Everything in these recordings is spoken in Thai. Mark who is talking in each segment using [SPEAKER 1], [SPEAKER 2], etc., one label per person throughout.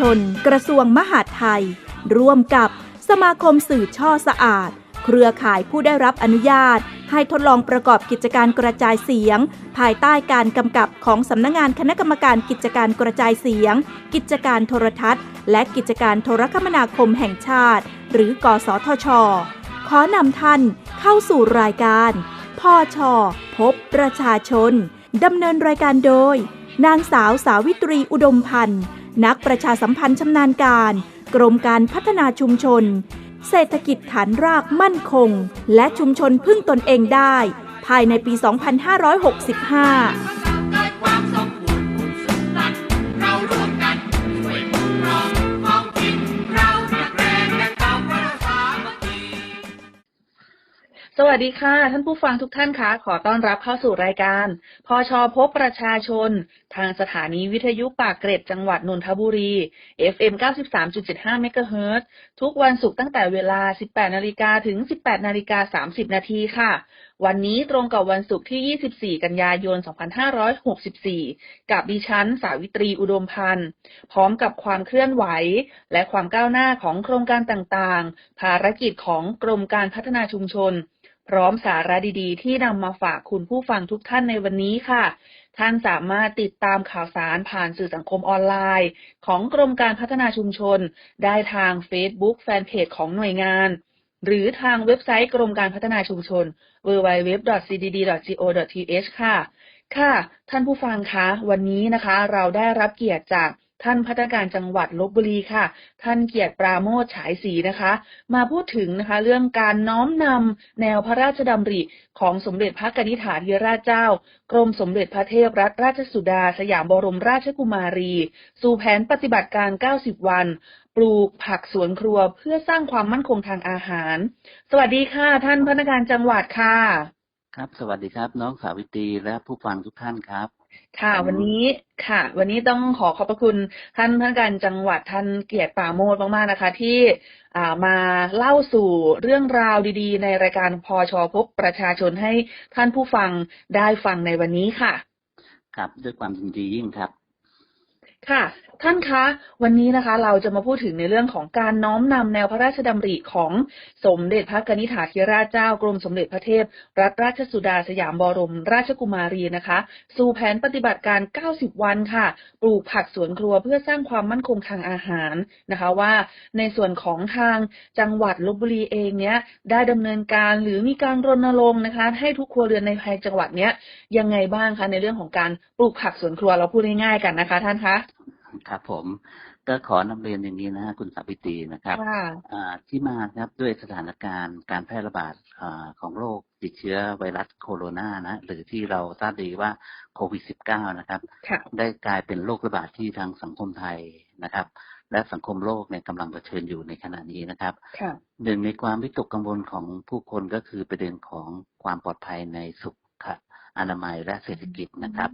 [SPEAKER 1] ชน กระทรวงมหาดไทย ร่วมกับสมาคมสื่อช่อสะอาด เครือข่ายผู้ได้รับอนุญาต ให้ทดลองประกอบกิจการกระจายเสียง ภายใต้การกำกับของสำนักงงานคณะกรรมการกิจการกระจายเสียง กิจการโทรทัศน์ และกิจการโทรคมนาคมแห่งชาติ หรือ กสทช ขอนำท่านเข้าสู่รายการพ่อชอพบประชาชนดำเนินรายการโดย นางสาวสาวิตรีอุดมพันธ์ นักประชาสัมพันธ์ชำนาญการ กรมการพัฒนาชุมชน เศรษฐกิจฐานรากมั่นคง และชุมชนพึ่งตนเองได้ ภายในปี 2565
[SPEAKER 2] สวัส
[SPEAKER 3] ดีค่ะ ท่านผู้ฟังทุกท่านคะขอต้อนรับเข้าสู่รายการ พอชอพบประชาชน ทางสถานีวิทยุปากเกร็ดจังหวัดนนทบุรี FM 93.75เมกะเฮิรตซ์ทุกวันศุกร์ตั้งแต่เวลา 18นาฬิกาถึง 18นาฬิกา30นาทีค่ะ วันนี้ตรงกับวันศุกร์ที่ 24 กันยายน 2564 กับดิฉัน สาวิตรีอุดมพันธ์ พร้อมกับความเคลื่อนไหว และความก้าวหน้าของโครงการต่างๆ ภารกิจของกรมการพัฒนาชุมชน พร้อมสาระดีๆ ที่นำมาฝากคุณผู้ฟังทุกท่านในวันนี้ค่ะ ท่านสามารถติดตามข่าวสารผ่านสื่อสังคมออนไลน์ ของกรมการพัฒนาชุมชน ได้ทาง Facebook แฟนเพจของหน่วยงาน หรือทางเว็บไซต์กรมการพัฒนาชุมชน www.cdd.go.th ค่ะ ค่ะ ท่านผู้ฟังคะ วันนี้นะคะ เราได้รับเกียรติจาก ท่านพัฒนาการจังหวัดลบบุรีค่ะ ท่านเกียรติปราโมทฉายศรีนะคะ มาพูดถึงนะคะ เรื่องการน้อมนำแนวพระราชดำริของสมเด็จพระกนิษฐาธิราชเจ้า กรมสมเด็จพระเทพรัตนราชสุดา สยามบรมราชกุมารี สู่แผนปฏิบัติการ 90 วัน ปลูกผักสวนครัวเพื่อสร้างความมั่นคงทางอาหาร สวัสดีค่ะ ท่านพนักานจังหวัดค่ะ
[SPEAKER 4] ครับ สวัสดีครับ น้องสาวิตรีและผู้ฟังทุกท่านครับ
[SPEAKER 3] ค่ะ
[SPEAKER 4] อืม
[SPEAKER 3] วันนี้ค่ะ วันนี้ต้องขอขอบพระคุณท่านพนักงานจังหวัดท่านเกียรติปราโมทมากๆนะคะ ที่อ่ามาเล่าสู่เรื่องราวดีๆ ในรายการพอชอพบประชาชนให้ท่านผู้ฟังได้ฟังในวันนี้ค่ะ
[SPEAKER 4] ครับด้วยความยินดียิ่งครับ
[SPEAKER 3] ค่ะ ท่านคะ วันนี้นะคะ เราจะมาพูดถึงในเรื่องของการน้อมนำแนวพระราชดำริของสมเด็จพระกนิษฐาธิราชเจ้ากรมสมเด็จพระเทพ รัตนราชสุดาสยามบรม ราชกุมารีนะคะ สู่แผนปฏิบัติการ 90 วันค่ะ ปลูกผักสวนครัวเพื่อสร้างความมั่นคงทางอาหารนะคะว่า ในส่วนของทางจังหวัดลบบุรีเองเนี้ยได้ดำเนินการหรือมีการรณรงค์นะคะ ให้ทุกครัวเรือนในภายจังหวัดเนี้ยยังไงบ้างคะในเรื่องของการปลูกผักสวนครัวเราพูดง่ายๆกันนะคะ ท่านคะ
[SPEAKER 4] ครับผมก็ขอนำเรียนอย่างนี้นะฮะคุณสาวิตรีนะครับ
[SPEAKER 3] ค่ะ
[SPEAKER 4] อ่าที่มาครับด้วยสถานการณ์การแพร่ระบาดอาของโรคติดเชื้อไวรัสโคโรนานะหรือที่เราทราบดีว่าโควิด -19 นะครับ
[SPEAKER 3] ค่ะ
[SPEAKER 4] ได้กลายเป็นโรคระบาดที่ทางสังคมไทยนะครับ และสังคมโลกเนี่ยกำลังเผชิญอยู่ในขณะนี้นะครับ
[SPEAKER 3] ค่ะ
[SPEAKER 4] หนึ่งในความวิตกกังวลของผู้คนก็คือประเด็นของความปลอดภัยในสุขอนามัยและเศรษฐกิจนะครับ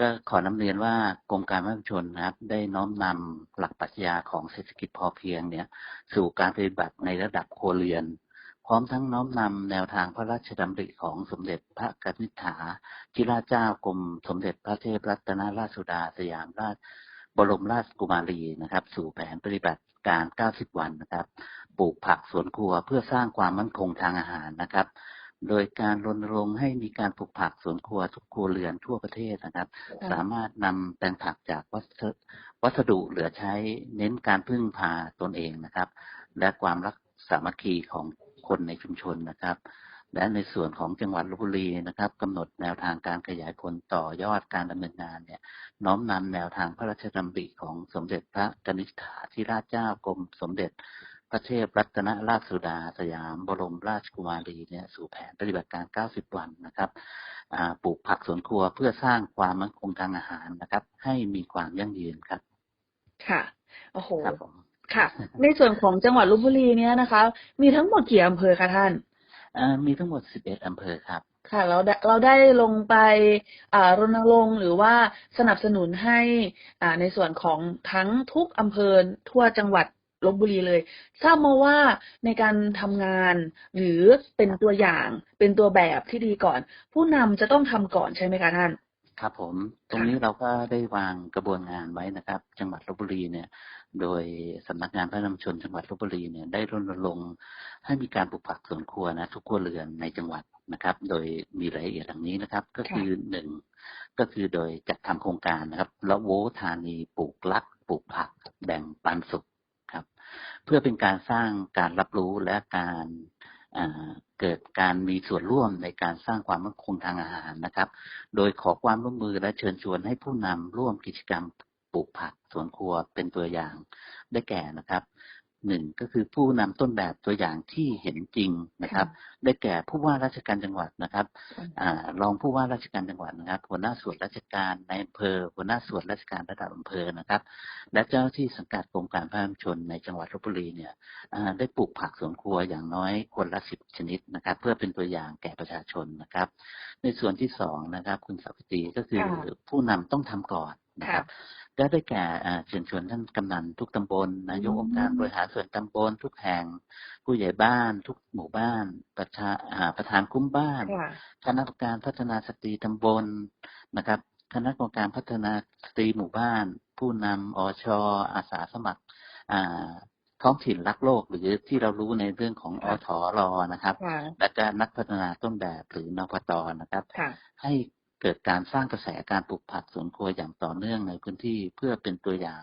[SPEAKER 4] ก็ขอนำเรียนว่ากรมการพัฒนาชนนะครับ ได้น้อมนำหลักปรัชญาของเศรษฐกิจพอเพียงเนี่ย สู่การปฏิบัติในระดับครัวเรือน พร้อมทั้งน้อมนำแนวทางพระราชดำริของสมเด็จพระกนิษฐาธิราชเจ้ากรมสมเด็จพระเทพรัตนราชสุดาสยามราชบรมราชกุมารีนะครับ สู่แผนปฏิบัติการ 90 วันนะครับ ปลูกผักสวนครัวเพื่อสร้างความมั่นคงทางอาหารนะครับ โดยการรณรงค์ให้มีการปลูกผักสวนครัวทุกครัวเรือนทั่วประเทศนะครับ
[SPEAKER 3] ค่ะ
[SPEAKER 4] สามารถนำแปลงผักจากวัสดุวัสดุเหลือใช้เน้นการพึ่งพาตนเองนะครับ และความรักสามัคคีของคนในชุมชนนะครับ และในส่วนของจังหวัดลบบุรีนะครับกำหนดแนวทางการขยายผลต่อยอดการดำเนินงานเนี่ย น้อมนำแนวทางพระราชดำริของสมเด็จพระกนิษฐาธิราชเจ้ากรมสมเด็จ พระเทพรัตนราชสุดา สยามบรมราชกุมารีเนี่ยสู่แผนปฏิบัติการ 90 วันนะครับอ่าปลูกผักสวนครัวเพื่อสร้างความมั่นคงทางอาหารนะครับ ให้มีความยั่งยืนครับ
[SPEAKER 3] ค่ะโอ้โห
[SPEAKER 4] ครับผม
[SPEAKER 3] ค่ะ ในส่วนของจังหวัดลบบุรีเนี่ยนะคะ มีทั้งหมดกี่อำเภอคะท่าน
[SPEAKER 4] อ่ามีทั้งหมด 11อำเภอครับ
[SPEAKER 3] ค่ะเราได้เราได้ลงไปอ่ารณรงค์หรือว่าสนับสนุนให้อ่าในส่วนของทั้งทุกอำเภอทั่วจังหวัด ลบบุรีเลย ทราบมาว่าในการทำงานหรือเป็นตัวอย่างเป็นตัวแบบที่ดีก่อน ผู้นำจะต้องทำก่อนใช่ไหมคะท่าน
[SPEAKER 4] ครับผมตรงนี้เราก็ได้วางกระบวนงานไว้นะครับ จังหวัดลบบุรีเนี่ย โดยสำนักงานพระนำชนจังหวัดลบบุรีเนี่ยได้รณรงค์ให้มีการปลูกผักสวนครัวนะทุกครัวเรือนในจังหวัดนะครับ โดยมีรายละเอียดดังนี้นะครับ ก็คือหนึ่งก็คือโดยจัดทำโครงการนะครับละโวธานีปลูกรักปลูกผักแบ่งปันสุขครับ เพื่อเป็นการสร้างการรับรู้และการเกิดการมีส่วนร่วมในการสร้างความมั่นคงทางอาหารนะครับ โดยขอความร่วมมือและเชิญชวนให้ผู้นำร่วมกิจกรรมปลูกผักสวนครัวเป็นตัวอย่างได้แก่นะครับ หนึ่งก็คือผู้นำต้นแบบตัวอย่างที่เห็นจริงนะครับ ได้แก่ผู้ว่าราชการจังหวัดนะครับอ่ารองผู้ว่าราชการจังหวัดนะครับ หัวหน้าส่วนราชการในอำเภอ หัวหน้าส่วนราชการระดับอำเภอนะครับ และเจ้าหน้าที่สังกัดกรมการพระชนในจังหวัดลบบุรีเนี่ยอ่าได้ปลูกผักสวนครัวอย่างน้อยคนละสิบชนิดนะครับ เพื่อเป็นตัวอย่างแก่ประชาชนนะครับ ในส่วนที่สองนะครับ คุณสัพตีก็คือ
[SPEAKER 3] ค่ะ
[SPEAKER 4] ผู้นำต้องทำก่อนนะครับ ก็ได้แก่อ่าเชิญชวนท่านกำนันทุกตำบลนายก
[SPEAKER 3] อืม
[SPEAKER 4] องค์การบริหารส่วนตำบลทุกแห่ง ผู้ใหญ่บ้าน ทุกหมู่บ้าน ประชาอ่าประธานคุ้มบ้าน
[SPEAKER 3] ค่ะ
[SPEAKER 4] คณะกรรมการพัฒนาสตรีตำบลนะครับ คณะกรรมการพัฒนาสตรีหมู่บ้าน ผู้นำอชอาสาสมัครอ่าท้องถิ่นรักโลกหรือที่เรารู้ในเรื่องของอ
[SPEAKER 3] ค่ะ
[SPEAKER 4] ทรอนะครับ
[SPEAKER 3] ค่ะ
[SPEAKER 4] และก็นักพัฒนาต้นแบบหรือนปตนะครับ
[SPEAKER 3] ค่ะ
[SPEAKER 4] ให้ เกิดการสร้างกระแสการปลูกผักสวนครัวอย่างต่อเนื่องในพื้นที่เพื่อเป็นตัวอย่าง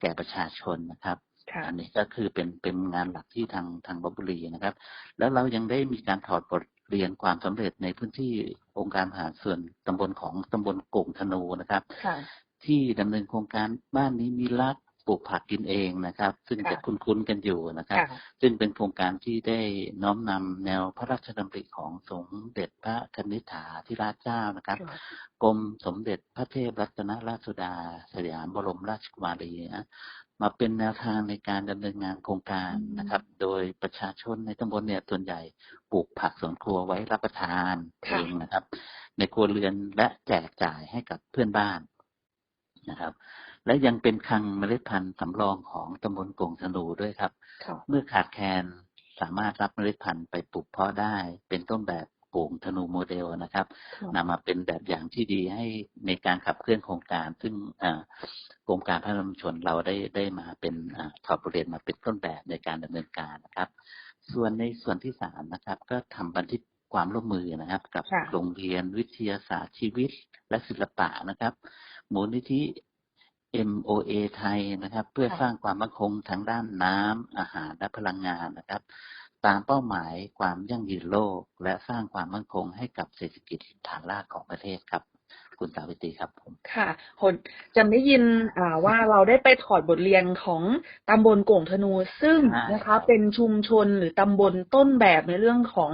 [SPEAKER 4] แก่ประชาชนนะครับ
[SPEAKER 3] ค่ะ
[SPEAKER 4] อันนี้ก็คือเป็นเป็นงานหลักที่ทางทางลบบุรีนะครับ แล้วเรายังได้มีการถอดบทเรียนความสำเร็จในพื้นที่องค์การบริหารส่วนตำบลของตำบลโก่งธนูนะครับ
[SPEAKER 3] ค่ะ
[SPEAKER 4] ที่ดำเนินโครงการบ้านนี้มีรักป ลูกผักกินเองนะครับ ซึ่ง
[SPEAKER 3] ค่ะ
[SPEAKER 4] จะคุ้นๆกันอยู่นะครับ
[SPEAKER 3] ค่ะ
[SPEAKER 4] ซึ่งเป็นโครงการที่ได้น้อมนำแนวพระราชดำริของสมเด็จพระคณิษฐาธิราชเจ้านะครับกรมสมเด็จพระเทพรัตนราชสุดาสยามบรมราชกุมารีนะมาเป็นแนวทางในการดำเนินงานโครงการ
[SPEAKER 3] อืม
[SPEAKER 4] นะครับ โดยประชาชนในตำบลเนี่ยส่วนใหญ่ปลูกผักสวนครัวไว้รับประทานเองนะครับ ในครัวเรือนและแจกจ่ายให้กับเพื่อนบ้านนะครับ และยังเป็นคลังเมล็ดพันธุ์สำรองของตำบลกงธนูด้วยครับ
[SPEAKER 3] ค่ะ
[SPEAKER 4] เมื่อขาดแคลนสามารถรับเมล็ดพันธุ์ไปปลูกเพาะได้ เป็นต้นแบบโป่งธนูโมเดลนะครับ
[SPEAKER 3] ค่ะ
[SPEAKER 4] นำมาเป็นแบบอย่างที่ดีให้ในการขับเคลื่อนโครงการ ซึ่งอ่ากรมการพัฒนาชุมชนเราได้ได้มาเป็นอ่าถอดบทเรียนมาเป็นต้นแบบในการดำเนินการนะครับ ส่วนในส่วนที่สามนะครับ ก็ทำบันทึกความร่วมมือนะครับ กับ
[SPEAKER 3] ค่ะ
[SPEAKER 4] โรงเรียนวิทยาศาสตร์ชีวิตและศิลปะนะครับ มูลนิธิ MOA ไทยนะครับ เพื่อ
[SPEAKER 3] ค่ะ
[SPEAKER 4] สร้างความมั่นคงทางด้านน้ำอาหารและพลังงานนะครับ ตามเป้าหมายความยั่งยืนโลก และสร้างความมั่นคงให้กับเศรษฐกิจฐานรากของประเทศครับ คุณสาวิตรีครับผม
[SPEAKER 3] ค่ะคนจำได้ยินอ่าว่าเราได้ไปถอดบทเรียนของตำบลโก่งธนูซึ่ง
[SPEAKER 4] ใช่
[SPEAKER 3] นะคะ เป็นชุมชนหรือตำบลต้นแบบในเรื่องของ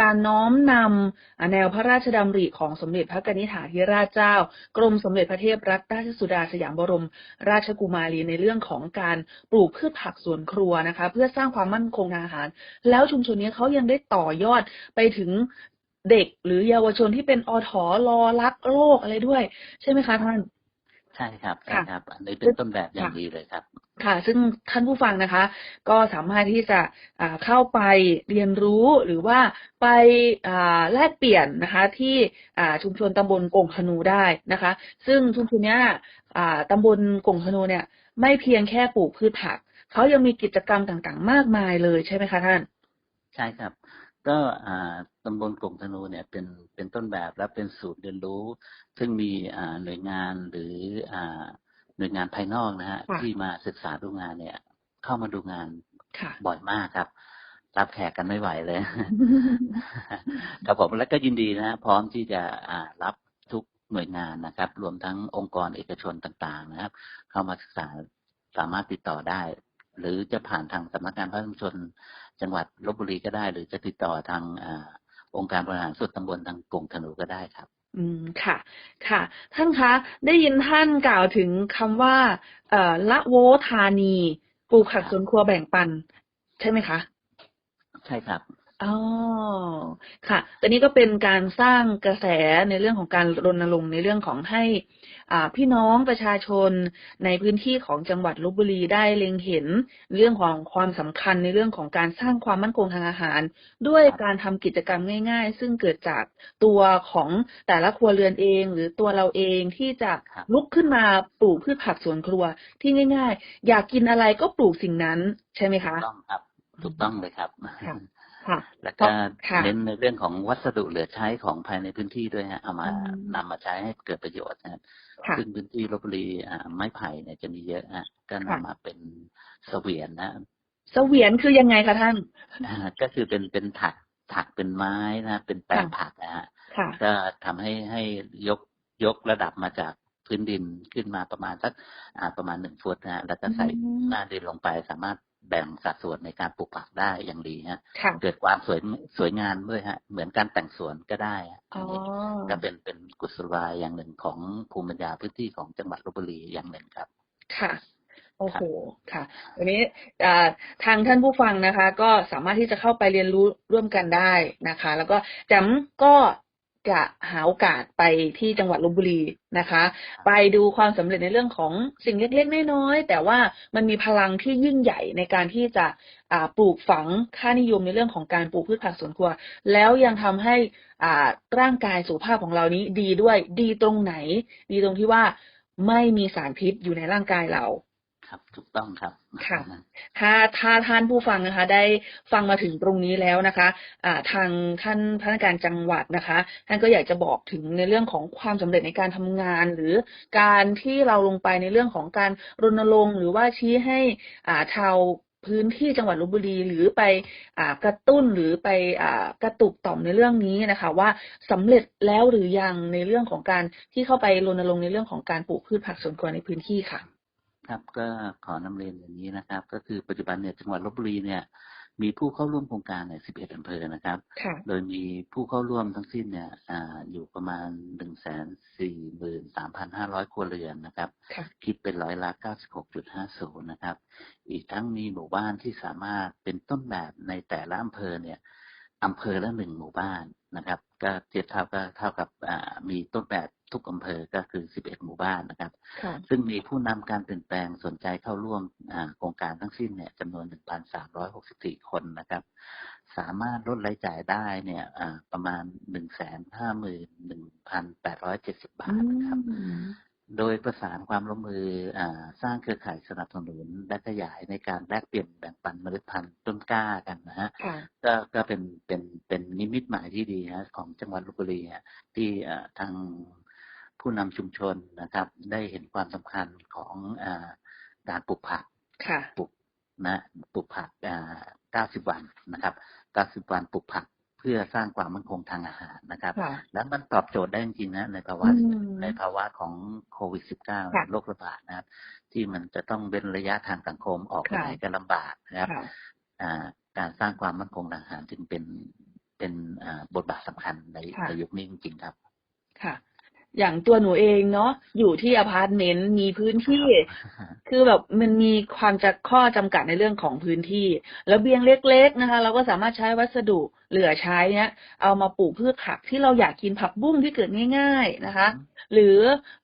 [SPEAKER 3] การน้อมนำอ่าแนวพระราชดำริของสมเด็จพระกนิษฐาธิราชเจ้า กรมสมเด็จพระเทพรัตนราชสุดาสยามบรม ราชกุมารีในเรื่องของการปลูกพืชผักสวนครัวนะคะ เพื่อสร้างความมั่นคงทางอาหาร แล้วชุมชนนี้เขายังได้ต่อยอดไปถึง เด็กหรือเยาวชนที่เป็นอถอรอรักโลกอะไรด้วย ใช่ไหมคะท่าน
[SPEAKER 4] ใช่ครับใช่
[SPEAKER 3] ค่ะ
[SPEAKER 4] ครับอันนี้เป็นต้นแบบอย่าง
[SPEAKER 3] ค่ะ
[SPEAKER 4] ดีเลยครับ
[SPEAKER 3] ค่ะ ซึ่งท่านผู้ฟังนะคะ ก็สามารถที่จะอ่าเข้าไปเรียนรู้หรือว่าไปอ่าแลกเปลี่ยนนะคะ ที่อ่าชุมชนตำบลกงธนูได้นะคะ ซึ่งชุมชนเนี้ยอ่าตำบลกงธนูเนี่ย ไม่เพียงแค่ปลูกพืชผักเขายังมีกิจกรรมต่างๆ มากมายเลยใช่ไหมคะท่าน
[SPEAKER 4] ใช่ครับ ก็อ่าตำบลกงธนูเนี่ยเป็นเป็นต้นแบบและเป็นศูนย์เรียนรู้ ซึ่งมีอ่าหน่วยงานหรืออ่าหน่วยงานภายนอกนะฮะ
[SPEAKER 3] ค่ะ
[SPEAKER 4] ที่มาศึกษาดูงานเนี่ย เข้ามาดูงาน
[SPEAKER 3] ค่ะ
[SPEAKER 4] บ่อยมากครับ รับแขกกันไม่ไหวเลยครับผมแล้วก็ยินดีนะฮะพร้อมที่จะอ่ารับทุกหน่วยงานนะครับ รวมทั้งองค์กรเอกชนต่าง ๆ นะครับ เข้ามาศึกษาสามารถติดต่อได้ หรือจะผ่านทางสำนักงานพระชุมชน จังหวัดลบบุรีก็ได้ หรือจะติดต่อทางอาองค์การบริหารส่วนตำบลทางกงธนูก็ได้ครับ
[SPEAKER 3] อืมค่ะ ค่ะ ท่านคะได้ยินท่านกล่าวถึงคำว่าเอ่อละโวธานี ปลูกผักสวนครัวแบ่งปัน ใช่ไหมคะ
[SPEAKER 4] ใช่ครับ
[SPEAKER 3] อ๋อ ค่ะแต่นี้ก็เป็นการสร้างกระแสในเรื่องของการรณรงค์ในเรื่องของให้ อ่า พี่น้องประชาชนในพื้นที่ของจังหวัดลบบุรีได้เล็งเห็นเรื่องของความสำคัญในเรื่องของการสร้างความมั่นคงทางอาหาร ด้วยการทำกิจกรรมง่าย ๆ ซึ่งเกิดจากตัวของแต่ละครัวเรือนเอง หรือตัวเราเองที่จะ
[SPEAKER 4] ครับ
[SPEAKER 3] ลุกขึ้นมาปลูกพืชผักสวนครัวที่ง่าย ๆ อยากกินอะไรก็ปลูกสิ่งนั้นใช่ไหมคะ
[SPEAKER 4] ถูกต้องครับ ถูกต้องเลยครับ
[SPEAKER 3] ค่ะค่ะ
[SPEAKER 4] แล้วก็
[SPEAKER 3] ค่ะ
[SPEAKER 4] เน้นในเรื่องของวัสดุเหลือใช้ของภายในพื้นที่ด้วยฮะเอามา
[SPEAKER 3] อืม
[SPEAKER 4] นำมาใช้ให้เกิดประโยชน์นะครับ
[SPEAKER 3] ค่ะ
[SPEAKER 4] ซึ่งพื้นที่ลบบุรีอ่าไม้ไผ่เนี่ยจะมีเยอะฮะก็
[SPEAKER 3] ค่ะ
[SPEAKER 4] นำมาเป็นเสวียนนะ
[SPEAKER 3] เสวียนคือยังไงคะท่าน
[SPEAKER 4] อ่าก็คือเป็นเป็นถักถักเป็นไม้นะเป็นแปลง
[SPEAKER 3] ค่ะ
[SPEAKER 4] ผักนะฮะ
[SPEAKER 3] ค่ะ
[SPEAKER 4] ก็ทำให้ให้ยกยกระดับมาจากพื้นดินขึ้นมาประมาณสักอ่าประมาณหนึ่งฟุตนะฮะแล้วก็ใส่
[SPEAKER 3] อืม
[SPEAKER 4] หน้าดินลงไปสามารถ แบ่งสัดส่วนในการปลูกผักได้อย่างดีฮะ
[SPEAKER 3] ค่ะ
[SPEAKER 4] เกิดความสวยสวยงามด้วยฮะ เหมือนการแต่งสวนก็ได้ฮะ
[SPEAKER 3] อ๋อ
[SPEAKER 4] นนี้ก็เป็นเป็นกุศโลบายอย่างหนึ่งของภูมิปัญญาพื้นที่ของจังหวัดลบบุรีอย่างหนึ่งครับ
[SPEAKER 3] ค่ะโอ้โห ค่ะ วันนี้อ่าทางท่านผู้ฟังนะคะ ก็สามารถที่จะเข้าไปเรียนรู้ร่วมกันได้นะคะ แล้วก็แจำก็ จะหาโอกาสไปที่จังหวัดลบบุรีนะคะ ไปดูความสำเร็จในเรื่องของสิ่งเล็กๆน้อยๆแต่ว่ามันมีพลังที่ยิ่งใหญ่ในการที่จะอ่าปลูกฝังค่านิยมในเรื่องของการปลูกพืชผักสวนครัว แล้วยังทำให้อ่าร่างกายสุขภาพของเรานี้ดีด้วยดีตรงไหน ดีตรงที่ว่าไม่มีสารพิษอยู่ในร่างกายเรา
[SPEAKER 4] ครับ ถูกต้องครับ
[SPEAKER 3] ค่ะถ้าถ้าท่านผู้ฟังนะคะ ได้ฟังมาถึงตรงนี้แล้วนะคะอ่าทางท่านพนักงานจังหวัดนะคะ ท่านก็อยากจะบอกถึงในเรื่องของความสำเร็จในการทำงาน หรือการที่เราลงไปในเรื่องของการรณรงค์หรือว่าชี้ให้อ่าชาวพื้นที่จังหวัดลบบุรีหรือไปอ่ากระตุ้นหรือไปอ่ากระตุกต่อมในเรื่องนี้นะคะ ว่าสำเร็จแล้วหรือยังในเรื่องของการที่เข้าไปรณรงค์ในเรื่องของการปลูกพืชผักสวนครัวในพื้นที่ค่ะ
[SPEAKER 4] ครับก็ขอนำเรียนอย่างนี้นะครับ ก็คือปัจจุบันเนี่ยจังหวัดลบบุรีเนี่ย มีผู้เข้าร่วมโครงการเนี่ย11อำเภอนะครับ
[SPEAKER 3] ค่ะ
[SPEAKER 4] โดยมีผู้เข้าร่วมทั้งสิ้นเนี่ยอ่าอยู่ประมาณหนึ่งแสนสี่หมื่นสามพันห้าร้อยครัวเรือนนะครับ
[SPEAKER 3] ค่ะ
[SPEAKER 4] คิดเป็นร้อยละเก้าสิบหกจุดห้าศูนย์นะครับ อีกทั้งมีหมู่บ้านที่สามารถเป็นต้นแบบในแต่ละอำเภอเนี่ยอำเภอละหนึ่งหมู่บ้านนะครับ ก็เทียบเท่าก็เท่ากับอ่ามีต้นแบบ ทุกอำเภอก็คือสิบเอ็ดหมู่บ้านนะครับ
[SPEAKER 3] ค่ะ
[SPEAKER 4] ซึ่งมีผู้นำการเปลี่ยนแปลงสนใจเข้าร่วมอ่าโครงการทั้งสิ้นเนี่ยจำนวน 1,364 คนนะครับ สามารถลดรายจ่ายได้เนี่ยอ่าประมาณ 151,870 บาทนะครับ โดยประสานความร่วมมืออาสร้างเครือข่ายสนับสนุนและขยายในการแลกเปลี่ยนแบ่งปันเมล็ดพันธุ์ต้นกล้ากันนะฮะ
[SPEAKER 3] ค่ะ
[SPEAKER 4] ก็ก็เป็นเป็นเป็นนิมิตหมายที่ดีฮะของจังหวัดลบบุรีฮะที่เอ่อทาง ผู้นำชุมชนนะครับ ได้เห็นความสำคัญของอาการปลูกผัก
[SPEAKER 3] ค่ะ
[SPEAKER 4] ปลูกนะปลูกผักอ่า90 วันนะครับ 90 วันปลูกผักเพื่อสร้างความมั่นคงทางอาหารนะครับ
[SPEAKER 3] ค่ะ
[SPEAKER 4] แล้วมันตอบโจทย์ได้จริงๆนะในภาวะ
[SPEAKER 3] อืม
[SPEAKER 4] ในภาวะของโควิด
[SPEAKER 3] ค่ะ
[SPEAKER 4] -19 โรคระบาดนะครับ ที่มันจะต้องเว้นระยะทางสังคมออกไป
[SPEAKER 3] ค่ะ
[SPEAKER 4] ไหนก็ลำบากนะครับ
[SPEAKER 3] ค่ะ
[SPEAKER 4] อ่าการสร้างความมั่นคงทางอาหารจึงเป็นเป็นอ่าบทบาทสำคัญใน
[SPEAKER 3] ค่ะ
[SPEAKER 4] ในยุคนี้จริงๆครับ
[SPEAKER 3] ค่ะ อย่างตัวหนูเองเนาะอยู่ที่อพาร์ตเมนต์มีพื้นที่ คือแบบมันมีความจะข้อจำกัดในเรื่องของพื้นที่ระเบียงเล็ก ๆนะคะ เราก็สามารถใช้วัสดุเหลือใช้เนี้ย เอามาปลูกพืชผักที่เราอยากกินผักบุ้งที่เกิดง่าย ๆนะคะ หรือ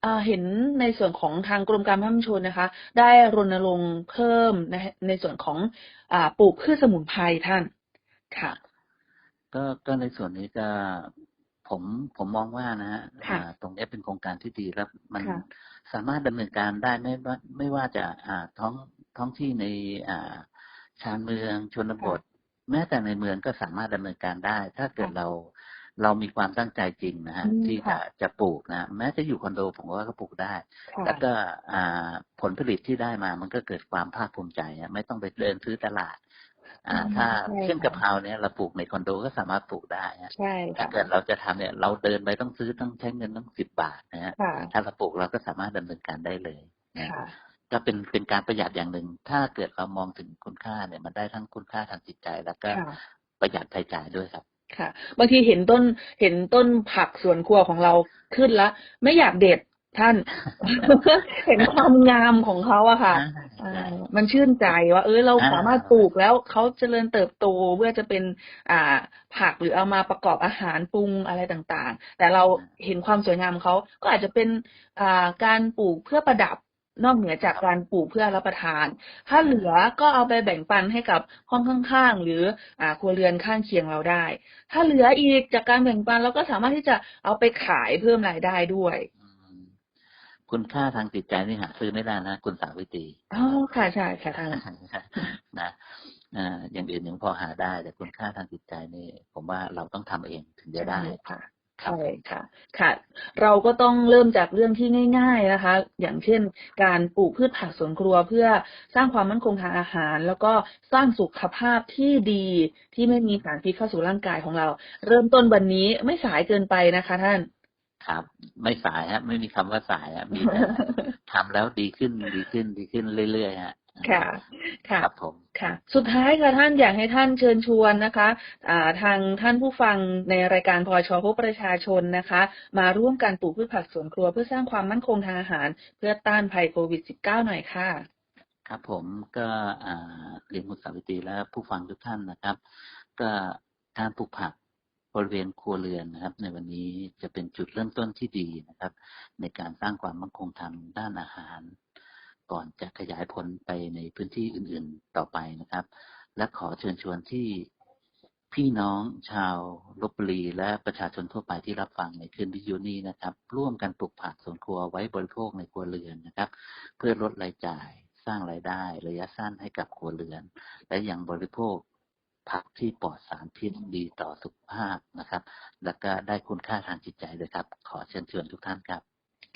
[SPEAKER 3] อ่าเห็นในส่วนของทางกรมการพัฒนาชุมชนนะคะ ได้รณรงค์เพิ่มในในส่วนของอ่าปลูกพืชสมุนไพรท่านค่ะ
[SPEAKER 4] ก็ก็ในส่วนนี้ก็ ผมผมมองว่านะฮะ
[SPEAKER 3] ค่ะ
[SPEAKER 4] อ่าตรงนี้เป็นโครงการที่ดีแล้วมัน
[SPEAKER 3] ค่ะ
[SPEAKER 4] สามารถดำเนินการได้ไม่ว่าไม่ว่าจะอ่าท้องท้องที่ในอ่าชานเมืองชนบท แม้แต่ในเมืองก็สามารถดำเนินการได้ ถ้าเกิด
[SPEAKER 3] ค่ะ
[SPEAKER 4] เราเรามีความตั้งใจจริงนะฮะ
[SPEAKER 3] อืม
[SPEAKER 4] ที่จะ
[SPEAKER 3] ค่ะ
[SPEAKER 4] จะปลูกนะแม้จะอยู่คอนโดผมว่าก็ปลูกได้
[SPEAKER 3] ค่ะ
[SPEAKER 4] แล้วก็อ่าผลผลิตที่ได้มามันก็เกิดความภาคภูมิใจอะไม่ต้องไปเดินซื้อตลาด อ่า
[SPEAKER 3] อืม
[SPEAKER 4] ถ้า
[SPEAKER 3] ใช่
[SPEAKER 4] เช่น
[SPEAKER 3] ค่ะ
[SPEAKER 4] กะเพราเนี่ยเราปลูกในคอนโดก็สามารถปลูกได้ฮะ
[SPEAKER 3] ใช่
[SPEAKER 4] ถ้า
[SPEAKER 3] ค่ะ
[SPEAKER 4] เกิดเราจะทำเนี่ยเราเดินไปต้องซื้อต้องใช้เงินต้องสิบบาทนะฮะ
[SPEAKER 3] ค่ะ
[SPEAKER 4] ถ้าเราปลูกเราก็สามารถดำเนินการได้เลยนะ
[SPEAKER 3] ค่ะ
[SPEAKER 4] ก็เป็นเป็นการประหยัดอย่างหนึ่ง ถ้าเกิดเรามองถึงคุณค่าเนี่ยมันได้ทั้งคุณค่าทางจิตใจ แล้วก็
[SPEAKER 3] ค่ะ
[SPEAKER 4] ประหยัดรายจ่ายด้วยครับ
[SPEAKER 3] ค่ะ บางทีเห็นต้นเห็นต้นผักสวนครัวของเราขึ้นแล้วไม่อยากเด็ด ท่าน เห็นความงามของเขาอะค่ะอ่ามันชื่นใจว่า เออเรา
[SPEAKER 4] อ่า
[SPEAKER 3] สามารถปลูกแล้วเขาเจริญเติบโตเพื่อจะเป็น อ่า ผักหรือเอามาประกอบอาหารปรุงอะไรต่างๆ แต่เราเห็นความสวยงามของเขาก็อาจจะเป็น อ่า การปลูกเพื่อประดับนอกเหนือจากการปลูกเพื่อรับประทาน ถ้าเหลือก็เอาไปแบ่งปันให้กับห้องข้างๆ หรืออ่าครัวเรือนข้างเคียงเราได้ ถ้าเหลืออีกจากการแบ่งปันเราก็สามารถที่จะเอาไปขายเพิ่มรายได้ด้วย
[SPEAKER 4] อืม คุณค่าทางจิตใจนี่หาซื้อไม่ได้นะคุณสาวิตรี
[SPEAKER 3] อ๋อค่ะใช่ค่ะท่าน
[SPEAKER 4] นะอ่าอย่างอื่นยังพอหาได้ แต่คุณค่าทางจิตใจนี่ ผมว่าเราต้องทำเองถึงจะได้
[SPEAKER 3] ค่ะ
[SPEAKER 4] ครับ
[SPEAKER 3] ใช่ค่ะค่ะ เราก็ต้องเริ่มจากเรื่องที่ง่าย ๆนะคะ อย่างเช่น การปลูกพืชผักสวนครัวเพื่อสร้างความมั่นคงทางอาหาร แล้วก็สร้างสุขภาพที่ดีที่ไม่มีสารพิษเข้าสู่ร่างกายของเรา เริ่มต้นวันนี้ไม่สายเกินไปนะคะท่าน
[SPEAKER 4] ครับ ไม่สายฮะ ไม่มีคำว่าสายฮะมีแต่ทำแล้วดีขึ้นดีขึ้นดีขึ้นเรื่อยๆฮะ
[SPEAKER 3] ค่ะ ค่ะ
[SPEAKER 4] ครับผม
[SPEAKER 3] ค่ะ สุดท้ายค่ะท่านอยากให้ท่านเชิญชวนนะคะอ่าทางท่านผู้ฟังในรายการพอชพบประชาชนนะคะ มาร่วมการปลูกพืชผักสวนครัวเพื่อสร้างความมั่นคงทางอาหาร เพื่อต้านภัยโควิด -19 หน่อยค่ะ
[SPEAKER 4] ครับผมก็อ่าเรียนคุณสาวิตรีและผู้ฟังทุกท่านนะครับ ก็การปลูกผัก บริเวณครัวเรือนนะครับ ในวันนี้จะเป็นจุดเริ่มต้นที่ดีนะครับ ในการสร้างความมั่นคงทางด้านอาหาร ก่อนจะขยายผลไปในพื้นที่อื่นๆต่อไปนะครับ และขอเชิญชวนที่พี่น้องชาวลบบุรีและประชาชนทั่วไปที่รับฟังในคืนวิทยุนี้นะครับ ร่วมกันปลูกผักสวนครัวไว้บริโภคในครัวเรือนนะครับ เพื่อลดรายจ่ายสร้างรายได้ระยะสั้นให้กับครัวเรือน และยังบริโภค ผักที่ปลอดสารพิษดีต่อสุขภาพนะครับ แล้วก็ได้คุณค่าทางจิตใจด้วยครับ ขอเชิญชวนทุกท่านครับ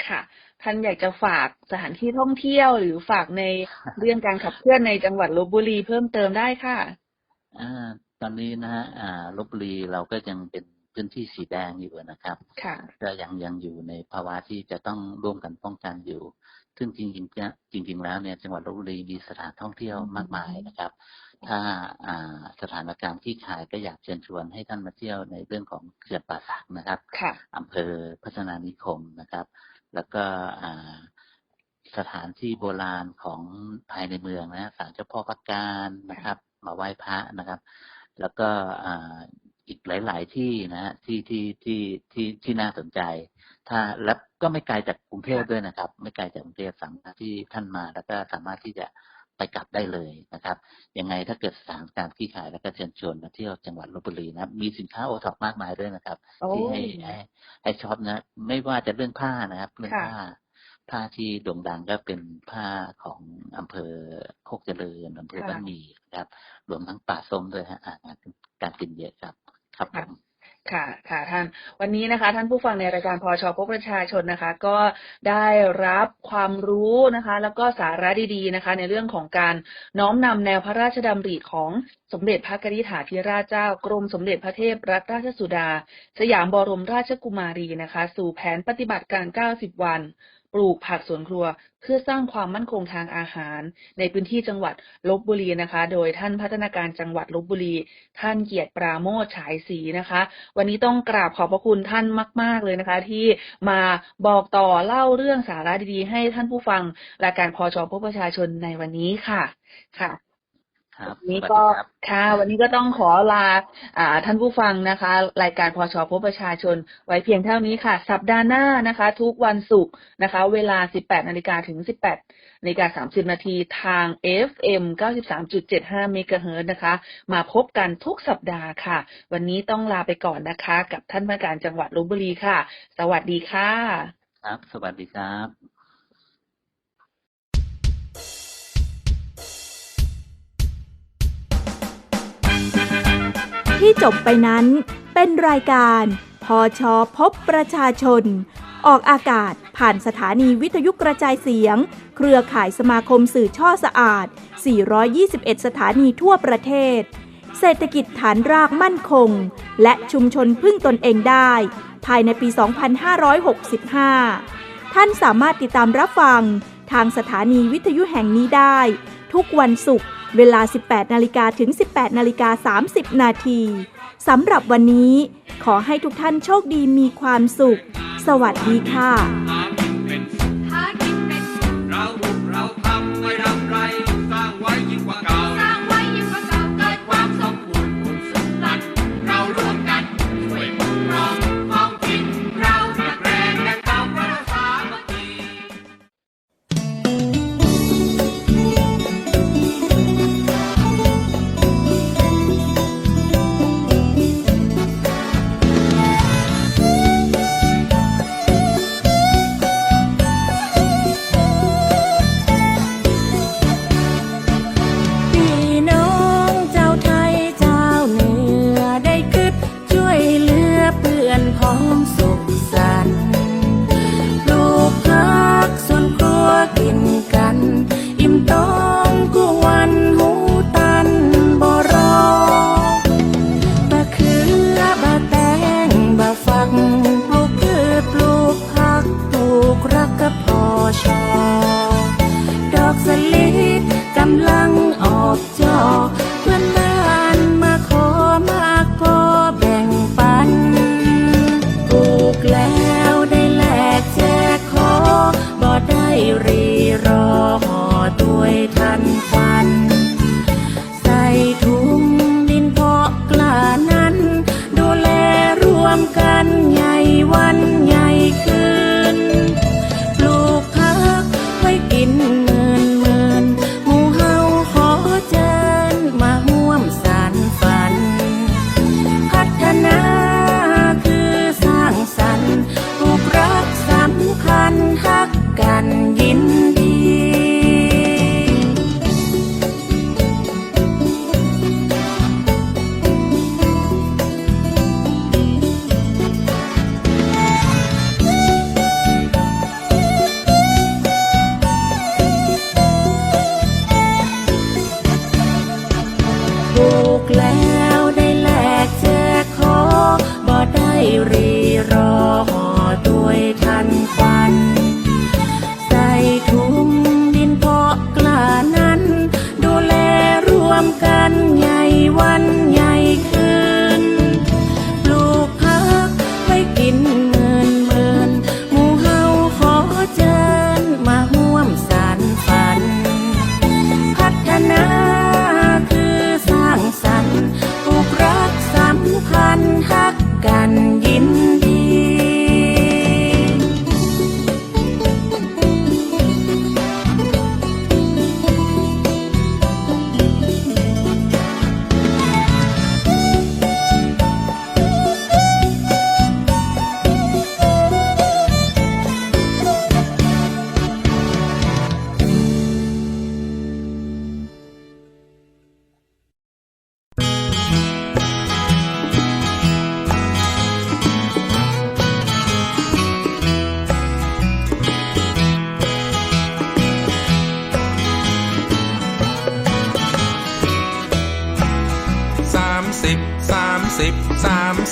[SPEAKER 3] ค่ะ ท่านอยากจะฝากสถานที่ท่องเที่ยวหรือฝากในเรื่องการขับเคลื่อนในจังหวัดลบบุรีเพิ่มเติมได้ค่ะ
[SPEAKER 4] อ่าตอนนี้นะฮะอ่าลบบุรีเราก็ยังเป็นพื้นที่สีแดงอยู่นะครับ
[SPEAKER 3] ค่ะ
[SPEAKER 4] ก็ยังยังอยู่ในภาวะที่จะต้องร่วมกันป้องกันอยู่ ซึ่งจริงๆจะจริง ๆ แล้วเนี่ยจังหวัดลบบุรีมีสถานท่องเที่ยวมากมายนะครับ ถ้าอ่าสถานการณ์ที่ขายก็อยากเชิญชวนให้ท่านมาเที่ยวในเรื่องของเขื่อนป่าสักนะครับ
[SPEAKER 3] ค่ะ
[SPEAKER 4] อำเภอพัฒนานิคมนะครับ แล้วก็อ่าสถานที่โบราณของภายในเมืองนะศาลเจ้าพ่อพักการนะครับ มาไหว้พระนะครับ แล้วก็อ่าอีกหลาย ๆ ที่นะฮะที่ที่ที่ที่ที่น่าสนใจ ถ้าแล้วก็ไม่ไกลจากกรุงเทพด้วยนะครับ ไม่ไกลจากกรุงเทพสามารถที่ท่านมาแล้วก็สามารถที่จะ ไปกลับได้เลยนะครับ ยังไงถ้าเกิดสถานการณ์ที่ขายแล้วก็เชิญชวนมาเที่ยวจังหวัดลบบุรีนะครับมีสินค้าโอท็อปมากมายด้วยนะครับ
[SPEAKER 3] โอ้
[SPEAKER 4] ที่ให้ให้ให้ช็อปนะ ไม่ว่าจะเรื่องผ้านะครับ เรื่อง
[SPEAKER 3] ค่ะ
[SPEAKER 4] ผ้า ผ้าที่โด่งดังก็เป็นผ้าของอำเภอโคกเจริญอำเภอบ้านหมีนะครับ รวมทั้งป่าส้มด้วยฮะอ่าการกินเยอะครับ ครับผม
[SPEAKER 3] ค่ะค่ะท่านวันนี้นะคะ ท่านผู้ฟังในรายการพอชพบประชาชนนะคะ ก็ได้รับความรู้นะคะ แล้วก็สาระดีๆนะคะ ในเรื่องของการน้อมนำแนวพระราชดำริของสมเด็จพระกนิษฐาธิราชเจ้ากรมสมเด็จพระเทพรัตนราชสุดา สยามบรมราชกุมารีนะคะ สู่แผนปฏิบัติการ 90 วัน ปลูกผักสวนครัว เพื่อสร้างความมั่นคงทางอาหาร ในพื้นที่จังหวัดลบบุรีนะคะ โดยท่านพัฒนาการจังหวัดลบบุรี ท่านเกียรติปราโมชฉายศรีนะคะ วันนี้ต้องกราบขอบพระคุณท่านมาก ๆ เลยนะคะ ที่มาบอกต่อเล่าเรื่องสาระดีๆ ให้ท่านผู้ฟังรายการพอชพบประชาชนในวันนี้ค่ะค่ะ
[SPEAKER 4] ครับ
[SPEAKER 3] วันนี้
[SPEAKER 4] สวัส
[SPEAKER 3] ก็
[SPEAKER 4] ดีครับ
[SPEAKER 3] ค่ะ วันนี้ก็ต้องขอลาอ่าท่านผู้ฟังนะคะ รายการพอชพบประชาชน ไว้เพียงเท่านี้ค่ะ สัปดาห์หน้านะคะ ทุกวันศุกร์นะคะ เวลา 18นาฬิกาถึง 18นาฬิกา30นาทีทาง FM 93.75เมกะเฮิรตซ์นะคะ มาพบกันทุกสัปดาห์ค่ะ วันนี้ต้องลาไปก่อนนะคะ กับท่านผู้การจังหวัดลบบุรีค่ะ สวัสดีค่ะ
[SPEAKER 4] ครับ สวัสดีครับ
[SPEAKER 1] ที่จบไปนั้น เป็นรายการพอชอพบประชาชน ออกอากาศผ่านสถานีวิทยุกระจายเสียง เครือข่ายสมาคมสื่อช่อสะอาด 421 สถานีทั่วประเทศ เศรษฐกิจฐานรากมั่นคง และชุมชนพึ่งตนเองได้ ภายในปี 2565 ท่านสามารถติดตามรับฟังทางสถานีวิทยุแห่งนี้ได้ ทุกวันศุกร์ เวลา 18 นาฬิกาถึง 18 นาฬิกา 30 นาทีสำหรับวันนี้ ขอให้ทุกท่านโชคดีมีความสุข สวัสดีค่ะ
[SPEAKER 5] glad.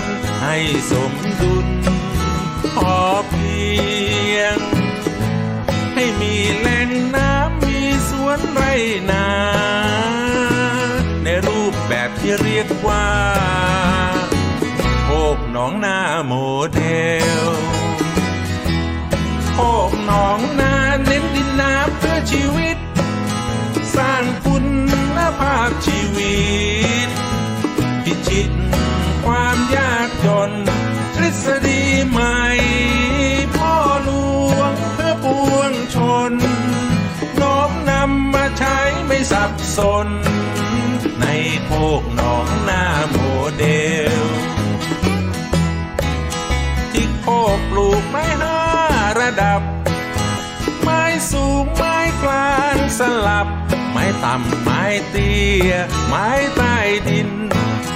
[SPEAKER 6] นให้สมดุล พอเพียง ให้มีแหล่งน้ำมีสวนไรนา ในรูปแบบที่เรียกว่าโคกหนองนาโมเดลโคกหนองนาเน้นดินน้ำเพื่อชีวิต สร้างคุณภาพชีวิต ษฎีใหม่ พ่อหลวงเพื่อปวงชน น้อมนำมาใช้ไม่สับสน ในโคกหนองนาโมเดล ที่โคกปลูกไม้ห้าระดับ ไม้สูงไม้กลางสลับ ไม้ต่ำไม้เตี้ย ไม้ใต้ดิน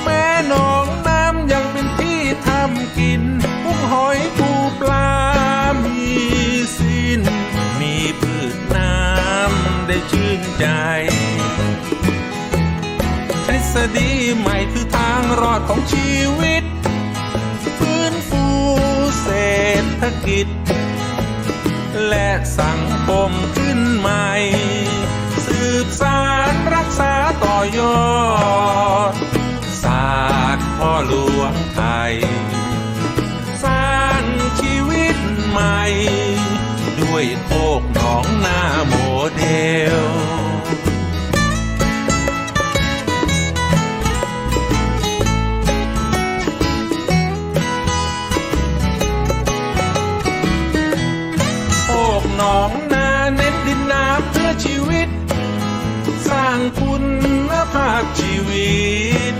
[SPEAKER 6] แม่หนอง กินกุ้งหอยปูปลา มีสิ้น มีพืชน้ำได้ชื่นใจ ทฤษฎีใหม่คือทางรอดของชีวิต ฟื้นฟูเศรษฐกิจ และสังคมขึ้นใหม่ สืบสารรักษาต่อยอดศาสตร์พ่อหลวงไทย ใหม่ ด้วยโคกหนองนาโมเดลโอกหนองนาเน้นดินน้ำเพื่อชีวิต สร้างคุณภาพชีวิต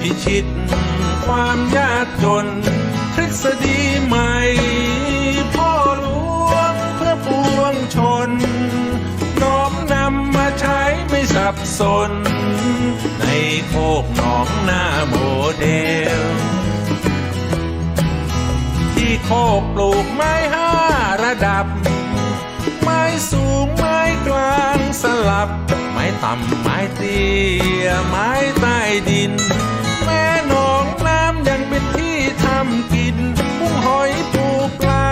[SPEAKER 6] พิชิตความยากจนทฤษฎีใหม่ บสน ในโคกหนองนาโมเดล ที่โคกปลูกไม้ห้าระดับ ไม้สูงไม้กลางสลับ ไม้ต่ำไม้เตี้ยไม้ใต้ดิน แม่หนองน้ำยังเป็นที่ทำกินกุ้งหอยปูปลา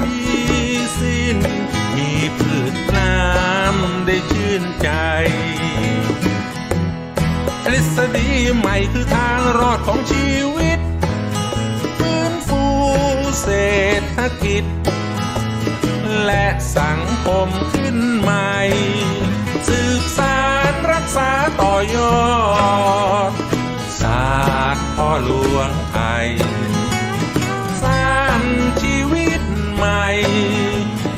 [SPEAKER 6] มีสิ้น มีพืชน้ำได้ชื่นใจ ทฤษฎีใหม่คือทางรอดของชีวิตฟื้นฟูเศรษฐกิจ และสังคมขึ้นใหม่ สืบสารรักษาต่อยอดศาสตร์พ่อหลวงไทยสร้างชีวิตใหม่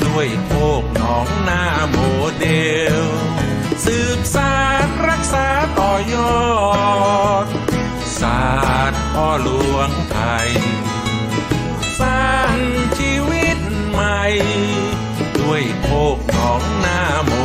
[SPEAKER 6] ด้วยโคกหนองนาโมเดล สืบสารรักษา ยอด ศาสตร์พ่อหลวงไทย สร้างชีวิตใหม่ ด้วยโคกหนองนาโม